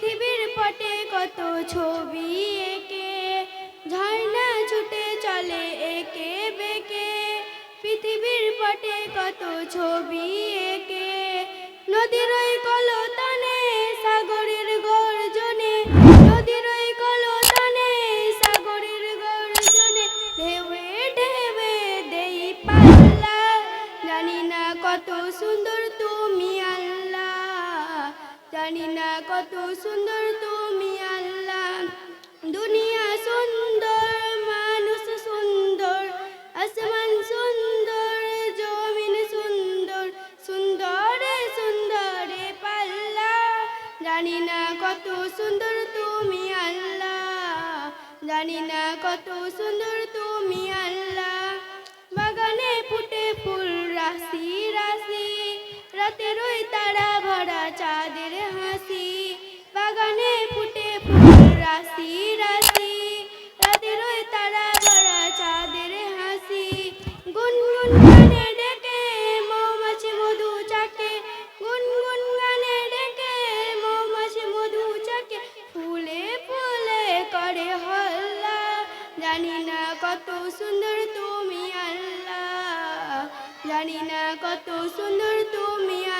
পৃথিবীর পটে কত ছবি একে? ঝর্ণা ছুটে চলে একে বেকে? পৃথিবীর পটে কত ছবি একে? নদীর কলতনে সাগরের গর্জনে কত সুন্দর তুমি আল্লাহ। দুনিয়া সুন্দর, মানুষ সুন্দর, আসমান সুন্দর, জমিন সুন্দর, সুন্দরে সুন্দরে পাল্লা। জানি না কত সুন্দর তুমি আল্লাহ। জানি না কত সুন্দর তুমি আল্লাহ। বাগানে ফুটে ফুল, রাশি রাশি। রাতের ওই তারা রাশি রাশি রাতের ওই তারা ভরা চাঁদের হাসি। গুনগুন গানে ডেকে, মৌমাছি মধু চাকে। গুনগুন গানে ডেকে, মৌমাছি মধু চাকে। ফুলে ফুলে করে হল্লা, জানি না কত সুন্দর তুমি আল্লাহ। জানি না কত সুন্দর তুমি আল্লাহ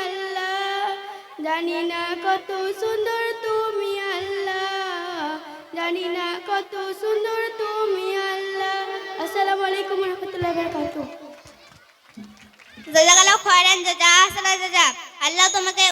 জানি না কত সুন্দর তুমি আল্লাহ। জানি না কত সুন্দর তুমি আল্লাহ। আসসালামু আলাইকুম রহমতুল্লাহ বারকাতুহ। জাজাকাল্লাহ খয়রান জাজা আসসালামু আল্লাহ তোমাকে